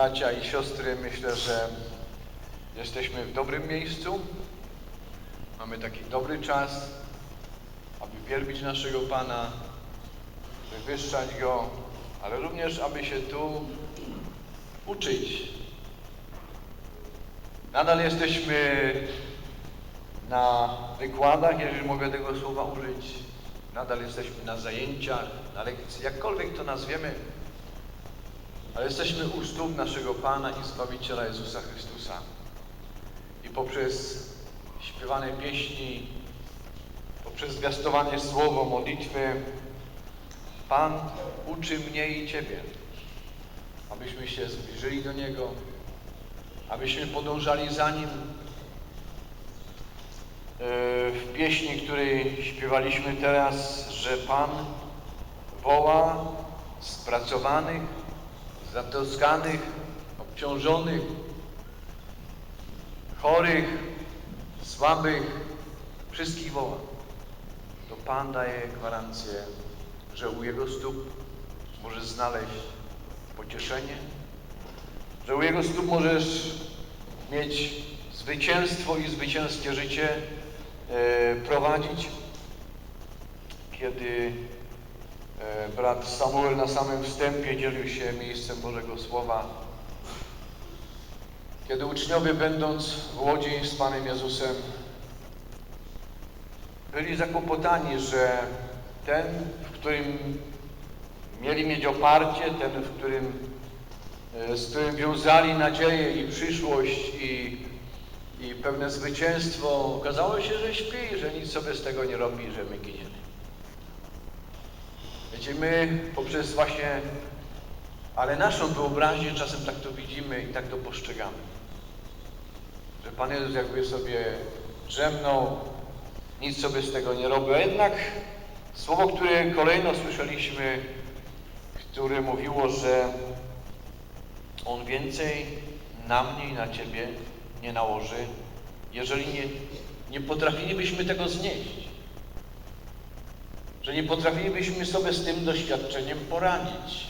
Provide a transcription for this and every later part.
bracia i siostry, myślę, że jesteśmy w dobrym miejscu. Mamy taki dobry czas, aby wielbić naszego Pana, wywyższać Go, ale również, aby się tu uczyć. Nadal jesteśmy na wykładach, jeżeli mogę tego słowa użyć. Nadal jesteśmy na zajęciach, na lekcji, jakkolwiek to nazwiemy, ale jesteśmy u stóp naszego Pana i Zbawiciela Jezusa Chrystusa. I poprzez śpiewane pieśni, poprzez zwiastowanie słowo, modlitwy, Pan uczy mnie i Ciebie, abyśmy się zbliżyli do Niego, abyśmy podążali za Nim. E, W pieśni, której śpiewaliśmy teraz, że Pan woła spracowanych, zatroskanych, obciążonych, chorych, słabych, wszystkich woła. To Pan daje gwarancję, że u Jego stóp możesz znaleźć pocieszenie, że u Jego stóp możesz mieć zwycięstwo i zwycięskie życie e, prowadzić. Kiedy brat Samuel na samym wstępie dzielił się miejscem Bożego Słowa, kiedy uczniowie będąc w łodzi z Panem Jezusem byli zakłopotani, że ten, w którym mieli mieć oparcie, ten, w którym, e, z którym wiązali nadzieję i przyszłość i, i pewne zwycięstwo, okazało się, że śpi, że nic sobie z tego nie robi, że my giniemy. Wiecie, my poprzez właśnie, ale naszą wyobraźnię czasem tak to widzimy i tak to postrzegamy. Że Pan Jezus jakby sobie drzemnął, nic sobie z tego nie robił, a jednak słowo, które kolejno słyszeliśmy, które mówiło, że On więcej na mnie i na Ciebie nie nałoży, jeżeli nie, nie potrafilibyśmy tego znieść. Że nie potrafilibyśmy sobie z tym doświadczeniem poradzić.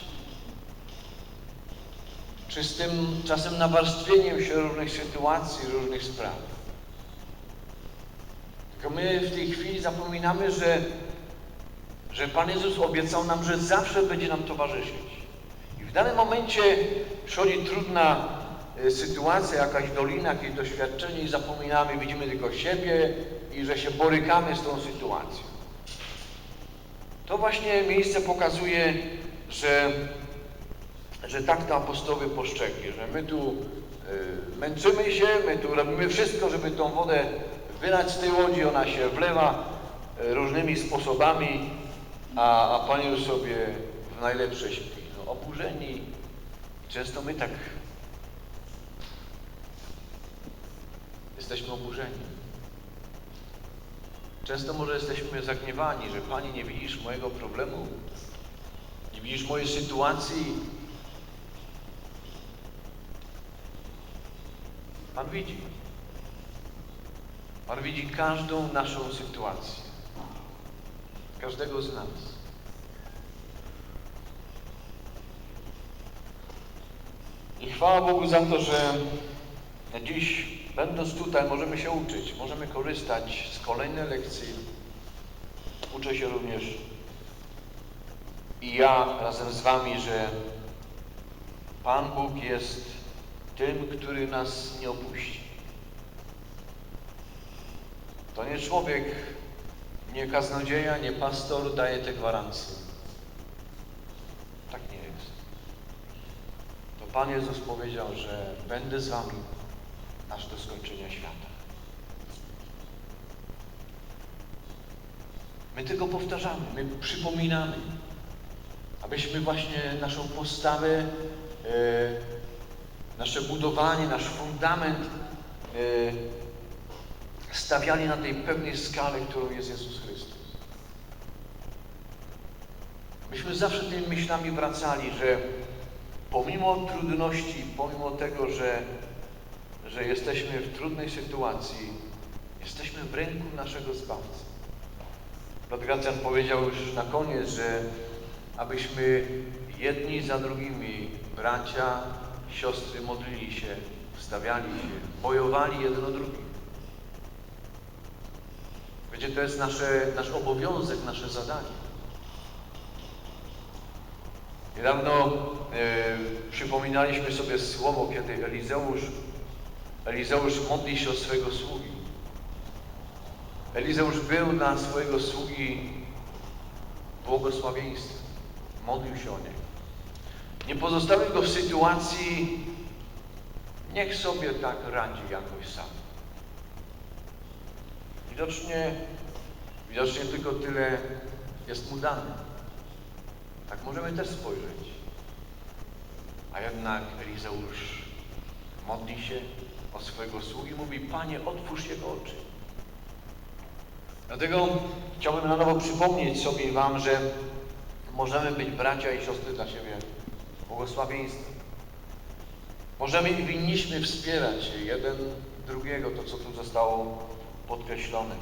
Czy z tym czasem nawarstwieniem się różnych sytuacji, różnych spraw. Tylko my w tej chwili zapominamy, że, że Pan Jezus obiecał nam, że zawsze będzie nam towarzyszyć. I w danym momencie przychodzi trudna e, sytuacja, jakaś dolina, jakieś doświadczenie i zapominamy, widzimy tylko siebie i że się borykamy z tą sytuacją. To właśnie miejsce pokazuje, że, że tak to apostoły postrzegli, że my tu y, męczymy się, my tu robimy wszystko, żeby tą wodę wylać z tej łodzi, ona się wlewa y, różnymi sposobami, a, a Pan już sobie w najlepsze śpi. No, oburzeni. Często my tak jesteśmy oburzeni. Często może jesteśmy zagniewani, że Panie nie widzisz mojego problemu, nie widzisz mojej sytuacji. Pan widzi. Pan widzi każdą naszą sytuację. Każdego z nas. I chwała Bogu za to, że dziś Będąc tutaj możemy się uczyć, możemy korzystać z kolejnej lekcji. Uczę się również i ja razem z Wami, że Pan Bóg jest tym, który nas nie opuści. To nie człowiek, nie kaznodzieja, nie pastor daje te gwarancje. Tak nie jest. To Pan Jezus powiedział, że będę z Wami aż do skończenia świata. My tylko powtarzamy, my przypominamy, abyśmy właśnie naszą postawę, e, nasze budowanie, nasz fundament e, stawiali na tej pewnej skale, którą jest Jezus Chrystus. Myśmy zawsze tymi myślami wracali, że pomimo trudności, pomimo tego, że że jesteśmy w trudnej sytuacji, jesteśmy w ręku naszego Zbawcy. Brat Gracjan powiedział już na koniec, że abyśmy jedni za drugimi, bracia, siostry modlili się, wstawiali się, bojowali jeden o drugi. Wiecie, to jest nasze, nasz obowiązek, nasze zadanie. Niedawno e, przypominaliśmy sobie słowo, kiedy Elizeusz, Elizeusz modli się o swojego sługi. Elizeusz był dla swojego sługi błogosławieństwem. Modlił się o niego. Nie pozostawił go w sytuacji, niech sobie tak radzi jakoś sam. Widocznie, widocznie tylko tyle jest mu dane. Tak możemy też spojrzeć. A jednak Elizeusz modli się o swojego sługi, mówi, Panie, otwórz jego oczy. Dlatego chciałbym na nowo przypomnieć sobie Wam, że możemy być bracia i siostry dla siebie błogosławieństwem. Możemy i winniśmy wspierać się jeden drugiego, to co tu zostało podkreślone.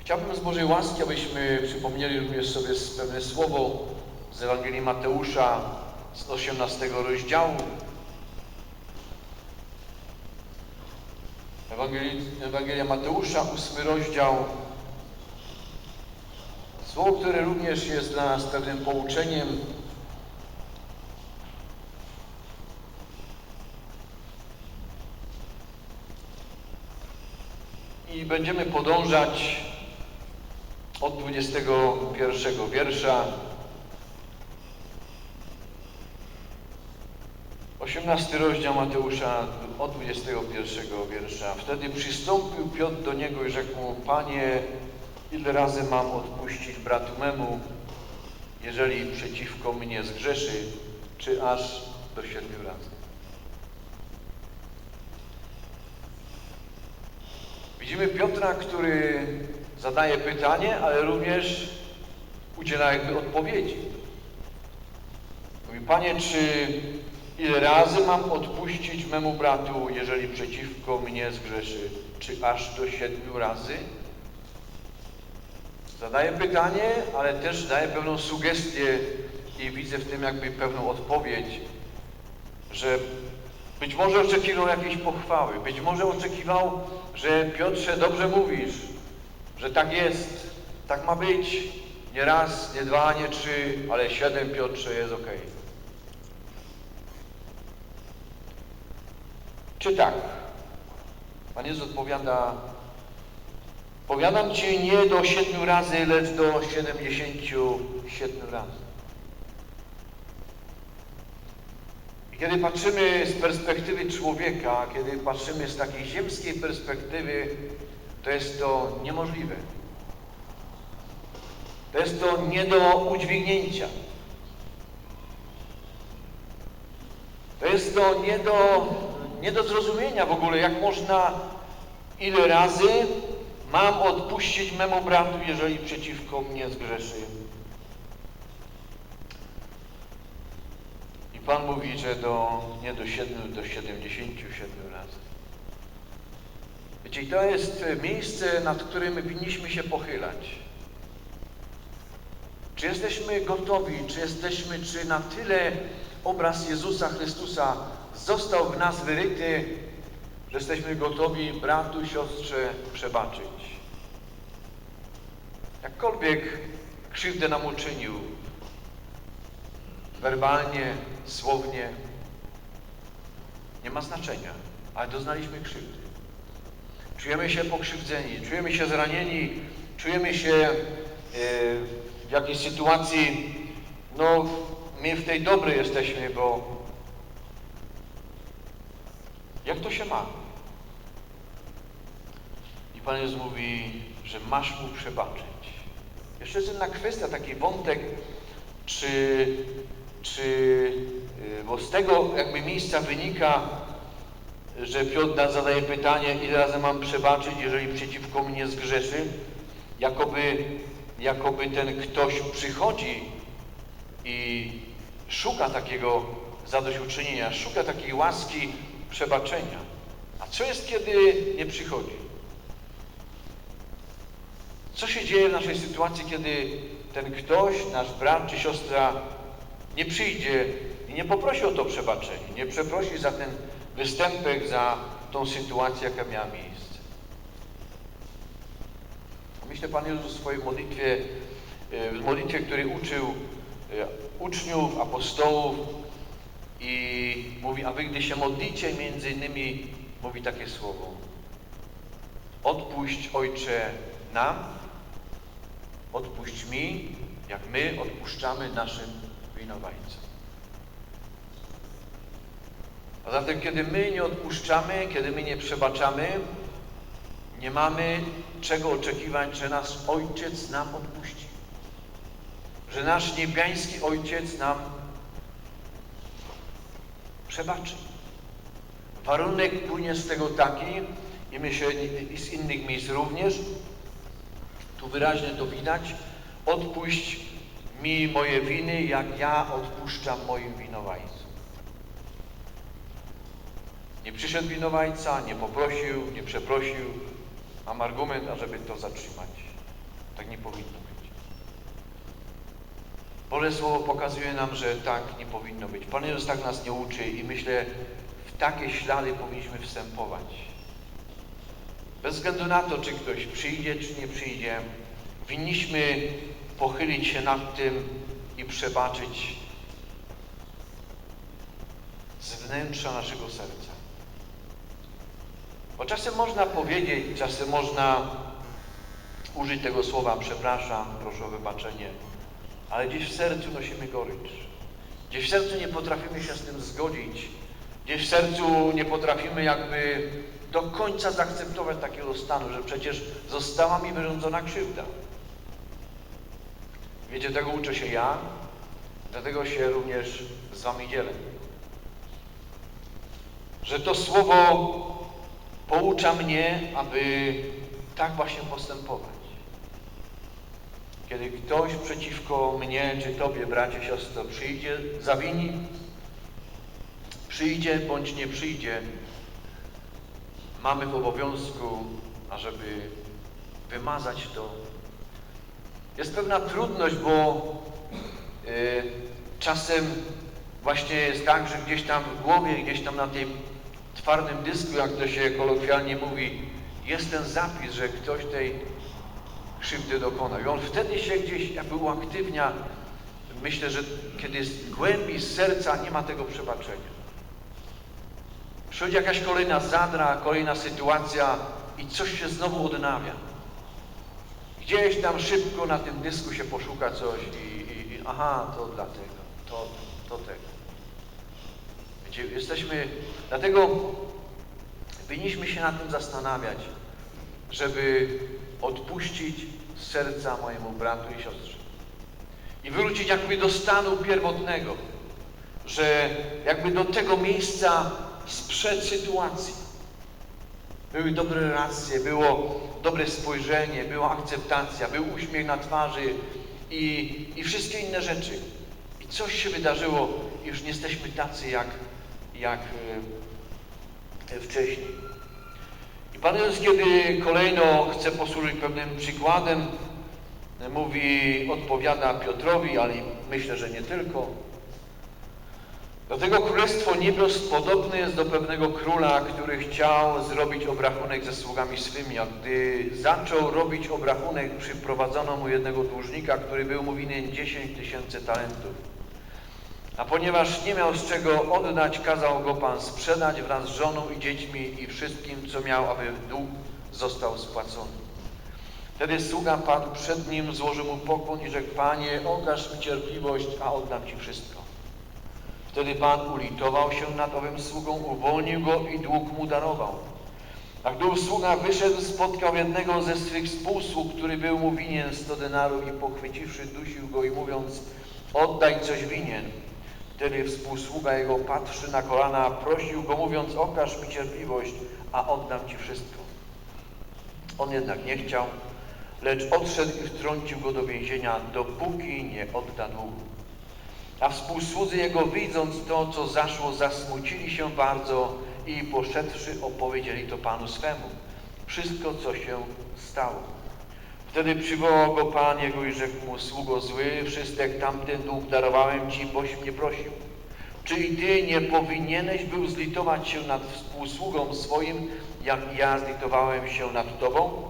Chciałbym z Bożej łaski, abyśmy przypomnieli również sobie pewne słowo z Ewangelii Mateusza z 18 rozdziału. Ewangelia Mateusza, 8 rozdział. Słowo, które również jest dla nas pewnym pouczeniem. I będziemy podążać od 21 wiersza 18 rozdział Mateusza od 21 wiersza. Wtedy przystąpił Piotr do niego i rzekł mu, Panie, ile razy mam odpuścić bratu memu, jeżeli przeciwko mnie zgrzeszy, czy aż do siedmiu razy? Widzimy Piotra, który zadaje pytanie, ale również udziela jakby odpowiedzi. Mówi, Panie, czy ile razy mam odpuścić memu bratu, jeżeli przeciwko mnie zgrzeszy? Czy aż do siedmiu razy? Zadaje pytanie, ale też daje pewną sugestię i widzę w tym jakby pewną odpowiedź, że być może oczekiwał jakiejś pochwały, być może oczekiwał, że Piotrze dobrze mówisz, że tak jest, tak ma być. Nie raz, nie dwa, nie trzy, ale siedem Piotrze jest ok. Czy tak? Pan Jezus odpowiada, powiadam Ci nie do siedmiu razy, lecz do siedemdziesięciu siedmiu razy. I kiedy patrzymy z perspektywy człowieka, kiedy patrzymy z takiej ziemskiej perspektywy, to jest to niemożliwe. To jest to nie do udźwignięcia. To jest to nie do, nie do zrozumienia w ogóle, jak można, ile razy mam odpuścić memu bratu, jeżeli przeciwko mnie zgrzeszy. I Pan mówi, że do, nie do siedmiu, do siedemdziesięciu siedmiu razy. Wiecie, to jest miejsce, nad którym winniśmy się pochylać. Czy jesteśmy gotowi, czy jesteśmy, czy na tyle obraz Jezusa Chrystusa został w nas wyryty, że jesteśmy gotowi bratu, siostrze przebaczyć. Jakkolwiek krzywdę nam uczynił, werbalnie, słownie, nie ma znaczenia, ale doznaliśmy krzywdy. Czujemy się pokrzywdzeni, czujemy się zranieni, czujemy się e, w jakiejś sytuacji, no my w tej dobrej jesteśmy, bo jak to się ma? I Pan Jezus mówi, że masz mu przebaczyć. Jeszcze jest jedna kwestia, taki wątek, czy, czy e, bo z tego jakby miejsca wynika, że Piotr zadaje pytanie, ile razy mam przebaczyć, jeżeli przeciwko mnie zgrzeszy. Jakoby, jakoby ten ktoś przychodzi i szuka takiego zadośćuczynienia, szuka takiej łaski przebaczenia. A co jest, kiedy nie przychodzi? Co się dzieje w naszej sytuacji, kiedy ten ktoś, nasz brat czy siostra nie przyjdzie i nie poprosi o to przebaczenie, nie przeprosi za ten występek, za tą sytuację, jaka miała miejsce. Myślę, Pan Jezus w swojej modlitwie, e, w modlitwie, której uczył e, uczniów, apostołów i mówi, a wy gdy się modlicie, między innymi mówi takie słowo. Odpuść, Ojcze, nam, odpuść mi, jak my odpuszczamy naszym winowajcom. A zatem, kiedy my nie odpuszczamy, kiedy my nie przebaczamy, nie mamy czego oczekiwać, że nasz Ojciec nam odpuści. Że nasz niebiański Ojciec nam przebaczy. Warunek płynie z tego taki, i myślę, i z innych miejsc również, tu wyraźnie to widać, odpuść mi moje winy, jak ja odpuszczam moim winowajcom. Nie przyszedł winowajca, nie poprosił, nie przeprosił. Mam argument, ażeby to zatrzymać. Tak nie powinno. Boże Słowo pokazuje nam, że tak nie powinno być. Pan Jezus tak nas nie uczy i myślę, w takie ślady powinniśmy wstępować. Bez względu na to, czy ktoś przyjdzie, czy nie przyjdzie, winniśmy pochylić się nad tym i przebaczyć z wnętrza naszego serca. Bo czasem można powiedzieć, czasem można użyć tego słowa przepraszam, proszę o wybaczenie, ale gdzieś w sercu nosimy gorycz. Gdzieś w sercu nie potrafimy się z tym zgodzić. Gdzieś w sercu nie potrafimy jakby do końca zaakceptować takiego stanu, że przecież została mi wyrządzona krzywda. Wiecie, tego uczę się ja, dlatego się również z Wami dzielę. Że to słowo poucza mnie, aby tak właśnie postępować. Kiedy ktoś przeciwko mnie, czy Tobie, bracie, siostro, przyjdzie, zawini, przyjdzie bądź nie przyjdzie, mamy w obowiązku, ażeby wymazać to. Jest pewna trudność, bo y, czasem właśnie jest tak, że gdzieś tam w głowie, gdzieś tam na tym twardym dysku, jak to się kolokwialnie mówi, jest ten zapis, że ktoś tej krzywdy dokonał. I on wtedy się gdzieś jakby uaktywnia. Myślę, że kiedy jest głębi serca, nie ma tego przebaczenia. Przychodzi jakaś kolejna zadra, kolejna sytuacja i coś się znowu odnawia. Gdzieś tam szybko na tym dysku się poszuka coś i, i, i aha, to dlatego, to, to tego. Wiecie, jesteśmy, dlatego powinniśmy się nad tym zastanawiać, żeby odpuścić z serca mojemu bratu i siostrze. I wrócić jakby do stanu pierwotnego, że jakby do tego miejsca sprzed sytuacji. Były dobre relacje, było dobre spojrzenie, była akceptacja, był uśmiech na twarzy i, i wszystkie inne rzeczy. I coś się wydarzyło już nie jesteśmy tacy jak, jak e, wcześniej. I Pan Jezus, kiedy kolejno chce posłużyć pewnym przykładem, mówi, odpowiada Piotrowi, ale myślę, że nie tylko, Dlatego Królestwo Niebios podobne jest do pewnego króla, który chciał zrobić obrachunek ze sługami swymi, a gdy zaczął robić obrachunek, przyprowadzono mu jednego dłużnika, który był mu winien 10 tysięcy talentów. A ponieważ nie miał z czego oddać, kazał go Pan sprzedać wraz z żoną i dziećmi i wszystkim, co miał, aby dług został spłacony. Wtedy sługa padł przed nim, złożył mu pokłon i rzekł, Panie, okaż mi cierpliwość, a oddam Ci wszystko. Wtedy Pan ulitował się nad owym sługą, uwolnił go i dług mu darował. A gdy sługa wyszedł, spotkał jednego ze swych współsług, który był mu winien sto denarów i pochwyciwszy, dusił go i mówiąc, oddaj coś winien. Wtedy współsługa jego patrzy na kolana, prosił go mówiąc, okaż mi cierpliwość, a oddam Ci wszystko. On jednak nie chciał, lecz odszedł i wtrącił go do więzienia, dopóki nie odda długu. A współsłudzy jego, widząc to, co zaszło, zasmucili się bardzo i poszedłszy opowiedzieli to Panu swemu. Wszystko, co się stało. Wtedy przywołał go Pan jego i rzekł mu, sługo zły, wszystek tamten dług darowałem Ci, boś mnie prosił. Czy i Ty nie powinieneś był zlitować się nad współsługą swoim, jak ja zlitowałem się nad Tobą?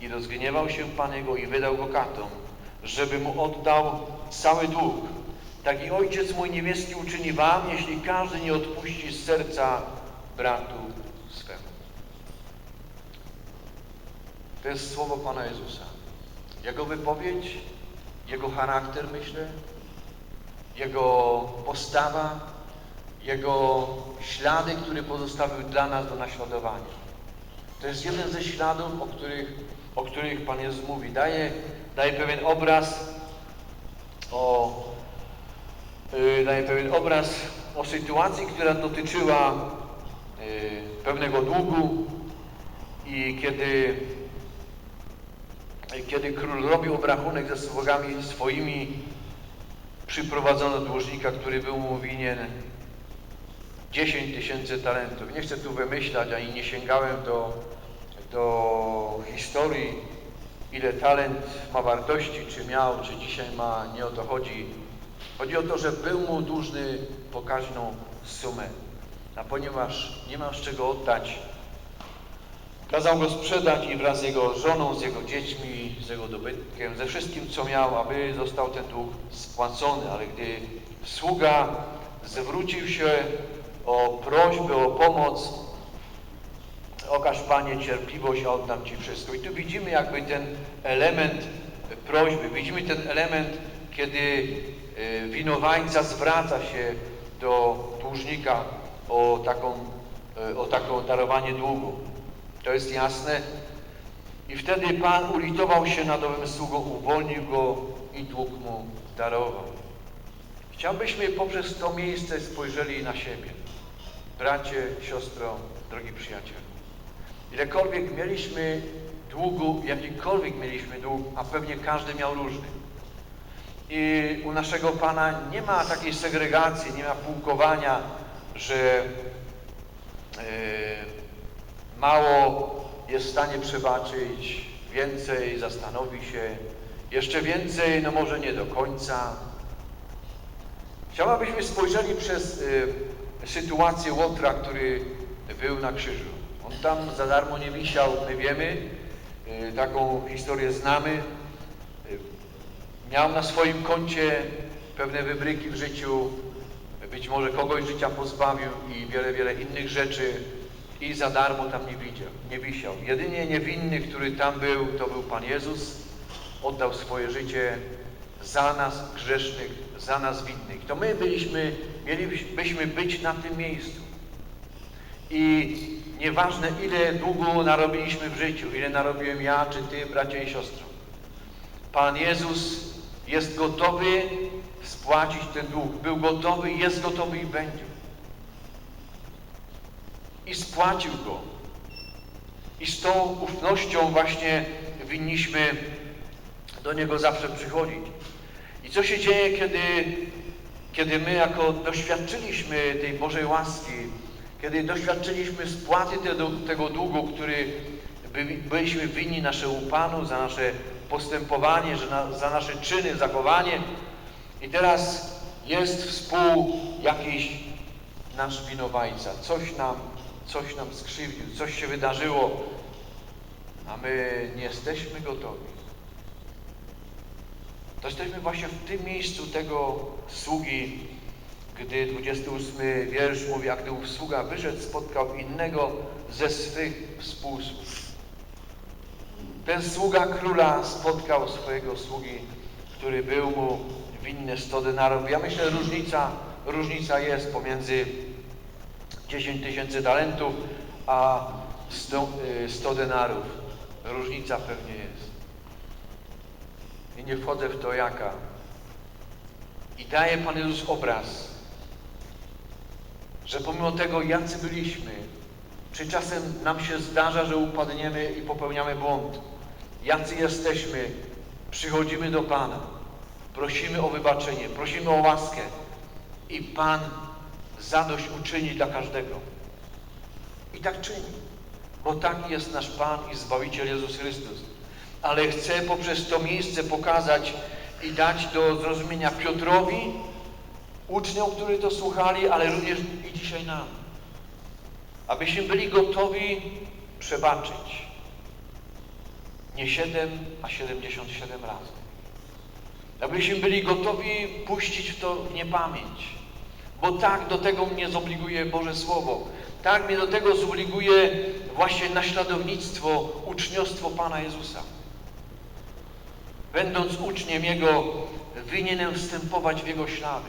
I rozgniewał się Pan Jego i wydał go katom, żeby mu oddał cały dług. Tak i Ojciec mój niebieski uczyni Wam, jeśli każdy nie odpuści z serca bratu swemu. To jest słowo Pana Jezusa. Jego wypowiedź, Jego charakter, myślę, Jego postawa, Jego ślady, które pozostawił dla nas do naśladowania. To jest jeden ze śladów, o których, o których Pan Jezus mówi. Daje, daje pewien obraz o, yy, daje pewien obraz o sytuacji, która dotyczyła yy, pewnego długu i kiedy kiedy król robił obrachunek ze sługami swoimi, przyprowadzono dłużnika, który był mu winien 10 tysięcy talentów. Nie chcę tu wymyślać, ani nie sięgałem do, do historii, ile talent ma wartości, czy miał, czy dzisiaj ma, nie o to chodzi. Chodzi o to, że był mu dłużny pokaźną sumę. A ponieważ nie ma z czego oddać, Kazał go sprzedać i wraz z jego żoną, z jego dziećmi, z jego dobytkiem, ze wszystkim, co miał, aby został ten dług spłacony. Ale gdy sługa zwrócił się o prośbę, o pomoc, okaż Panie cierpliwość, a oddam Ci wszystko. I tu widzimy jakby ten element prośby, widzimy ten element, kiedy e, winowajca zwraca się do dłużnika o taką, e, o taką darowanie długu. To jest jasne. I wtedy Pan ulitował się nad owym sługą, uwolnił go i dług mu darował. Chciałbyśmy poprzez to miejsce spojrzeli na siebie. Bracie, siostro, drogi przyjaciel. Ilekolwiek mieliśmy długu, jakikolwiek mieliśmy dług, a pewnie każdy miał różny. I u naszego Pana nie ma takiej segregacji, nie ma pułkowania, że yy, mało jest w stanie przebaczyć, więcej zastanowi się, jeszcze więcej, no może nie do końca. Chciałabym, abyśmy spojrzeli przez y, sytuację Łotra, który był na krzyżu. On tam za darmo nie wisiał, my wiemy, y, taką historię znamy. Y, miał na swoim koncie pewne wybryki w życiu, być może kogoś życia pozbawił i wiele, wiele innych rzeczy i za darmo tam nie, widział, nie wisiał. Jedynie niewinny, który tam był, to był Pan Jezus. Oddał swoje życie za nas grzesznych, za nas winnych. To my byliśmy, mielibyśmy być na tym miejscu. I nieważne ile długo narobiliśmy w życiu, ile narobiłem ja, czy Ty, bracia i siostro. Pan Jezus jest gotowy spłacić ten dług. Był gotowy, jest gotowy i będzie i spłacił go. I z tą ufnością właśnie winniśmy do Niego zawsze przychodzić. I co się dzieje, kiedy, kiedy my jako doświadczyliśmy tej Bożej łaski, kiedy doświadczyliśmy spłaty tego, tego długu, który byliśmy winni naszemu Panu za nasze postępowanie, za nasze czyny, zachowanie i teraz jest współ jakiś nasz winowajca, coś nam coś nam skrzywdził, coś się wydarzyło, a my nie jesteśmy gotowi. To jesteśmy właśnie w tym miejscu tego sługi, gdy 28 wiersz mówi, a gdy sługa wyszedł, spotkał innego ze swych współsług. Ten sługa króla spotkał swojego sługi, który był mu winny 100 denarów. Ja myślę, różnica, różnica jest pomiędzy 10 tysięcy talentów, a 100, 100 y, denarów. Różnica pewnie jest. I nie wchodzę w to jaka. I daje Pan Jezus obraz, że pomimo tego, jacy byliśmy, czy czasem nam się zdarza, że upadniemy i popełniamy błąd, jacy jesteśmy, przychodzimy do Pana, prosimy o wybaczenie, prosimy o łaskę i Pan zadość uczyni dla każdego. I tak czyni, bo taki jest nasz Pan i Zbawiciel Jezus Chrystus. Ale chcę poprzez to miejsce pokazać i dać do zrozumienia Piotrowi uczniom, którzy to słuchali, ale również i dzisiaj nam. Abyśmy byli gotowi przebaczyć. Nie 7, a 77 razy. Abyśmy byli gotowi puścić w to w niepamięć. Bo tak do tego mnie zobliguje Boże Słowo. Tak mnie do tego zobliguje właśnie naśladownictwo, uczniostwo Pana Jezusa. Będąc uczniem Jego, wynienem wstępować w Jego ślady.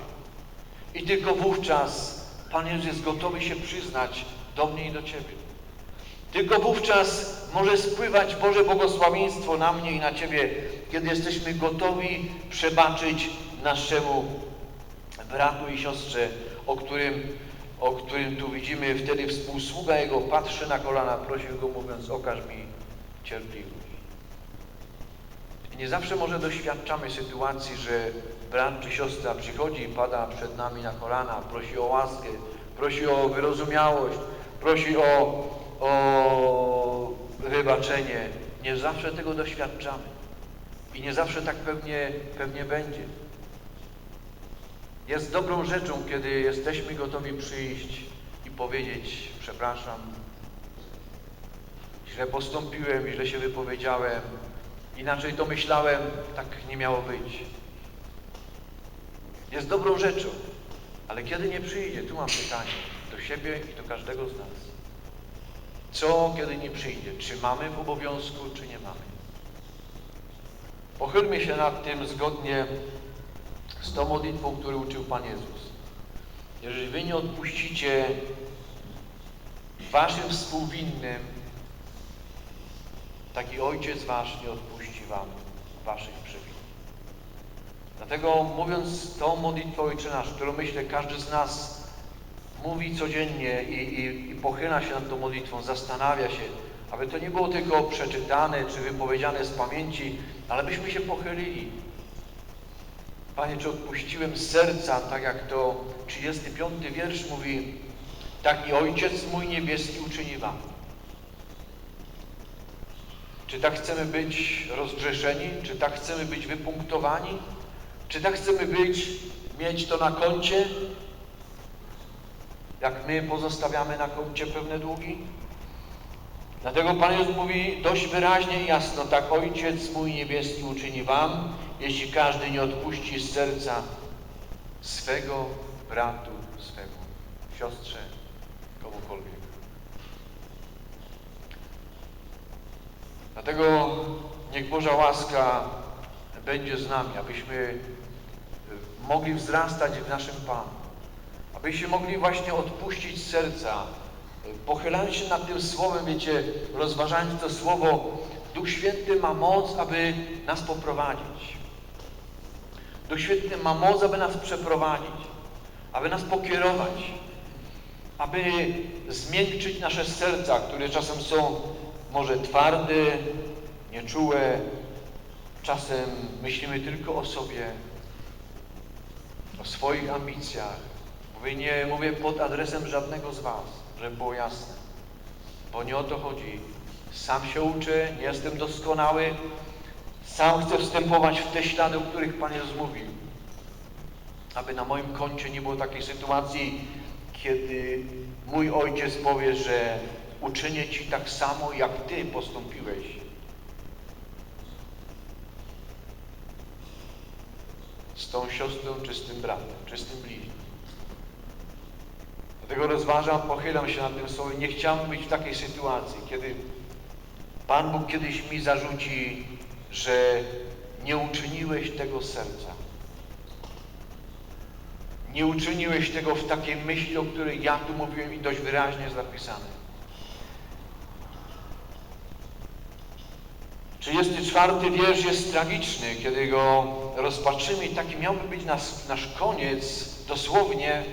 I tylko wówczas Pan Jezus jest gotowy się przyznać do mnie i do Ciebie. Tylko wówczas może spływać Boże błogosławieństwo na mnie i na Ciebie, kiedy jesteśmy gotowi przebaczyć naszemu bratu i siostrze, o którym, o którym tu widzimy wtedy współsługa Jego patrzy na kolana, prosił Go mówiąc, okaż mi cierpliwość. I nie zawsze może doświadczamy sytuacji, że brat czy siostra przychodzi pada przed nami na kolana, prosi o łaskę, prosi o wyrozumiałość, prosi o, o wybaczenie. Nie zawsze tego doświadczamy. I nie zawsze tak pewnie, pewnie będzie. Jest dobrą rzeczą, kiedy jesteśmy gotowi przyjść i powiedzieć przepraszam, źle postąpiłem, źle się wypowiedziałem, inaczej to myślałem, tak nie miało być. Jest dobrą rzeczą, ale kiedy nie przyjdzie, tu mam pytanie do siebie i do każdego z nas. Co, kiedy nie przyjdzie? Czy mamy w obowiązku, czy nie mamy? Pochylmy się nad tym zgodnie z tą modlitwą, którą uczył Pan Jezus. Jeżeli wy nie odpuścicie waszym współwinnym, taki Ojciec wasz nie odpuści wam waszych przewin. Dlatego mówiąc tą modlitwę Ojcze Nasz, którą myślę każdy z nas mówi codziennie i, i, i pochyla się nad tą modlitwą, zastanawia się, aby to nie było tylko przeczytane czy wypowiedziane z pamięci, ale byśmy się pochylili. Panie, czy odpuściłem z serca, tak jak to 35 wiersz mówi, tak i Ojciec mój niebieski uczyni wam. Czy tak chcemy być rozgrzeszeni? Czy tak chcemy być wypunktowani? Czy tak chcemy być, mieć to na koncie? Jak my pozostawiamy na koncie pewne długi? Dlatego Pan Jezus mówi dość wyraźnie i jasno, tak Ojciec mój niebieski uczyni wam, jeśli każdy nie odpuści z serca swego bratu, swego siostrze, komukolwiek. Dlatego niech Boża łaska będzie z nami, abyśmy mogli wzrastać w naszym Panu, abyśmy mogli właśnie odpuścić serca, pochylając się nad tym Słowem, wiecie, rozważając to Słowo, Duch Święty ma moc, aby nas poprowadzić. Duch Święty ma moc, aby nas przeprowadzić, aby nas pokierować, aby zmiękczyć nasze serca, które czasem są może twarde, nieczułe, czasem myślimy tylko o sobie, o swoich ambicjach. Mówię, nie mówię pod adresem żadnego z Was, żeby było jasne, bo nie o to chodzi. Sam się uczę, nie jestem doskonały, sam chcę wstępować w te ślady, o których Pan Jezus mówił. Aby na moim koncie nie było takiej sytuacji, kiedy mój ojciec powie, że uczynię Ci tak samo, jak Ty postąpiłeś. Z tą siostrą, czy z tym bratem, czy z tym bliźnim. Dlatego rozważam, pochylam się nad tym słowem. Nie chciałbym być w takiej sytuacji, kiedy Pan Bóg kiedyś mi zarzuci, że nie uczyniłeś tego serca. Nie uczyniłeś tego w takiej myśli, o której ja tu mówiłem i dość wyraźnie jest zapisane. 34 wiersz jest tragiczny, kiedy go rozpatrzymy i taki miałby być nas, nasz koniec, dosłownie,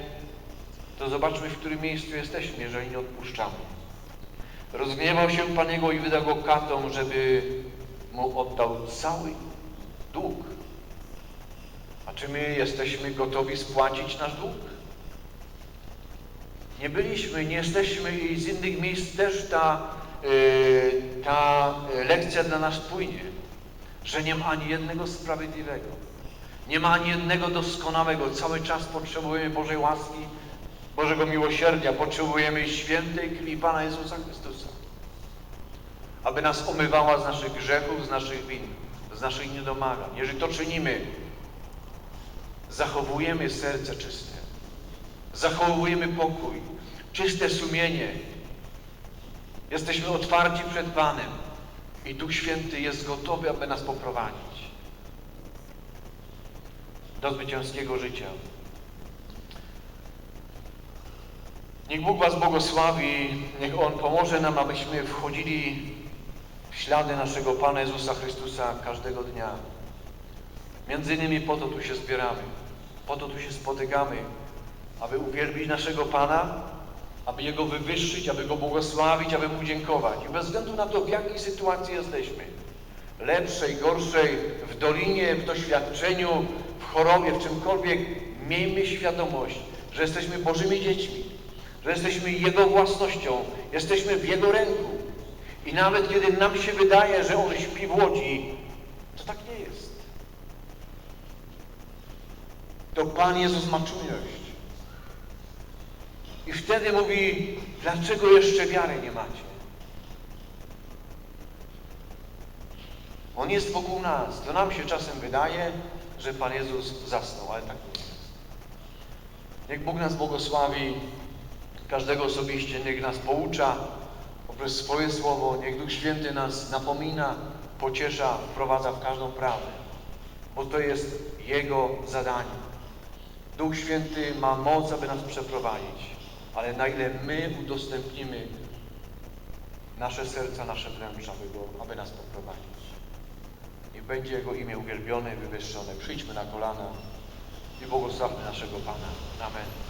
to zobaczmy, w którym miejscu jesteśmy, jeżeli nie odpuszczamy. Rozgniewał się Pan Jego i wydał go katom, żeby mu oddał cały dług. A czy my jesteśmy gotowi spłacić nasz dług? Nie byliśmy, nie jesteśmy i z innych miejsc też ta, yy, ta lekcja dla nas płynie, że nie ma ani jednego sprawiedliwego. Nie ma ani jednego doskonałego. Cały czas potrzebujemy Bożej łaski, Bożego miłosierdzia. Potrzebujemy świętej krwi Pana Jezusa Chrystusa. Aby nas omywała z naszych grzechów, z naszych win, z naszych niedomagań. Jeżeli to czynimy, zachowujemy serce czyste. Zachowujemy pokój, czyste sumienie. Jesteśmy otwarci przed Panem i Duch Święty jest gotowy, aby nas poprowadzić do zwycięskiego życia. Niech Bóg Was błogosławi, niech On pomoże nam, abyśmy wchodzili ślady naszego Pana Jezusa Chrystusa każdego dnia. Między innymi po to tu się zbieramy, po to tu się spotykamy, aby uwielbić naszego Pana, aby Jego wywyższyć, aby Go błogosławić, aby Mu dziękować. I bez względu na to, w jakiej sytuacji jesteśmy, lepszej, gorszej, w dolinie, w doświadczeniu, w chorobie, w czymkolwiek, miejmy świadomość, że jesteśmy Bożymi dziećmi, że jesteśmy Jego własnością, jesteśmy w Jego ręku. I nawet kiedy nam się wydaje, że On śpi w łodzi, to tak nie jest. To Pan Jezus ma czujność. I wtedy mówi, dlaczego jeszcze wiary nie macie? On jest wokół nas. To nam się czasem wydaje, że Pan Jezus zasnął, ale tak nie jest. Niech Bóg nas błogosławi, każdego osobiście, niech nas poucza poprzez swoje słowo, niech Duch Święty nas napomina, pociesza, wprowadza w każdą prawdę, bo to jest Jego zadanie. Duch Święty ma moc, aby nas przeprowadzić, ale na ile my udostępnimy nasze serca, nasze wnętrza, aby, aby nas poprowadzić. Niech będzie Jego imię uwielbione i wywyższone. Przyjdźmy na kolana i błogosławmy naszego Pana. Amen.